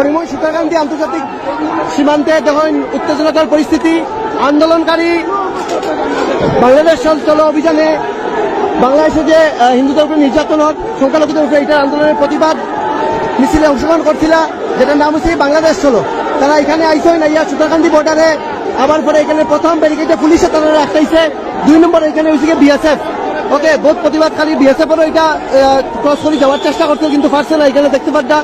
হরিময় সীতাকান্তি আন্তর্জাতিক সীমান্তে দেখেন উত্তেজনাকর পরিস্থিতি, আন্দোলনকারী বাংলাদেশ চল অভিযানে বাংলাদেশে যে হিন্দুদের উপরে নির্যাতন হোক সংখ্যালঘুদের উপরে এটার আন্দোলনের প্রতিবাদ মিছিলে অংশগ্রহণ করছিল, যেটার নাম হচ্ছে বাংলাদেশ চলো। তারা এখানে আইসই না ইয়া সুতাকান্দি বর্ডারে আবার পরে এখানে প্রথম ব্যারিকেডে পুলিশে তারা আটকাইছে দুই নম্বর এখানে হয়েছে বিএসএফ ওকে বহুত প্রতিবাদকারী বিএসএফ এরও এটা ক্রস করে যাওয়ার চেষ্টা করছে কিন্তু পারছে না, এখানে দেখতে পারটা।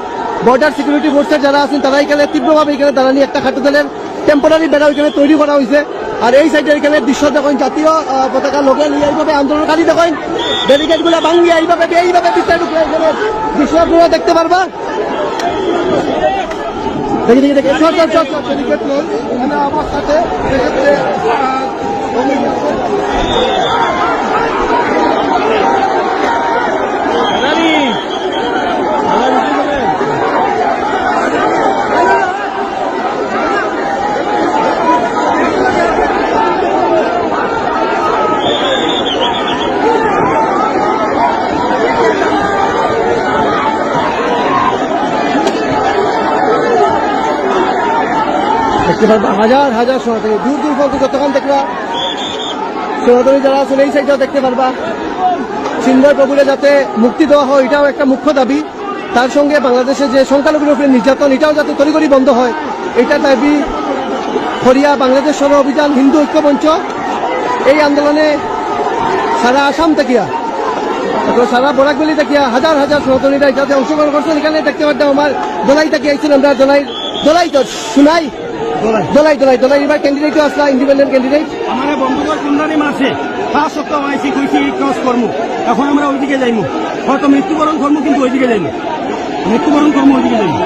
বর্ডার সিকিউরিটি ফোর্সের যারা আছেন, তারা এখানে তীব্রভাবে এখানে দাঁড়ানি একটা খাটো দলের টেম্পোরারি বেড়া এখানে তৈরি করা হয়েছে। আর এই সাইডে এখানে দৃশ্য দেখেন, জাতীয় পতাকা লগে নিয়ে এইভাবে আন্দোলনকারী দেখেন ব্যারিকেডগুলা ভাঙ্গি এইভাবে এইভাবে এখানে দৃশ্য আপনারা দেখতে পারবা। দেখি দেখি দেখি। চল চল চল দেখতে পারবা হাজার হাজার সনাতনী দূর দূর পর্যন্ত যতক্ষণ দেখবা সনাতনী যারা আছেন এই সাইডটাও দেখতে পারবা। সিন্ধর প্রভুরে যাতে মুক্তি দেওয়া হয়, এটাও একটা মুখ্য দাবি। তার সঙ্গে বাংলাদেশে যে সংখ্যালঘুর উপরে নির্যাতন, এটাও যাতে তড়িঘড়ি বন্ধ হয়, এটা দাবি হরিয়া বাংলাদেশ সর অভিযান হিন্দু ঐক্য মঞ্চ এই আন্দোলনে সারা আসাম থেকে তো সারা বরাকবেলি থেকে হাজার হাজার সনাতনীরা এটাতে অংশগ্রহণ করছেন, এখানে দেখতে পারতাম আমার দোলাই থেকে আইছেন আমরা, দোলাই দোলাই তো শুনাই। দলাই দলাই দলাই, এবার ক্যান্ডিডেট আছে ইন্ডিপেন্ডেন্ট ক্যান্ডিডেট আমার বন্ধুদের কুন্দানি মাসে পাঁচ সপ্তাহ আইসি কইছি ক্রস করমু। এখন আমরা ওইদিকে যাইমু। হয়তো মৃত্যুবরণ করমু, কিন্তু ওইদিকে যাইমু। মৃত্যুবরণ করমু, ওইদিকে যাইমু।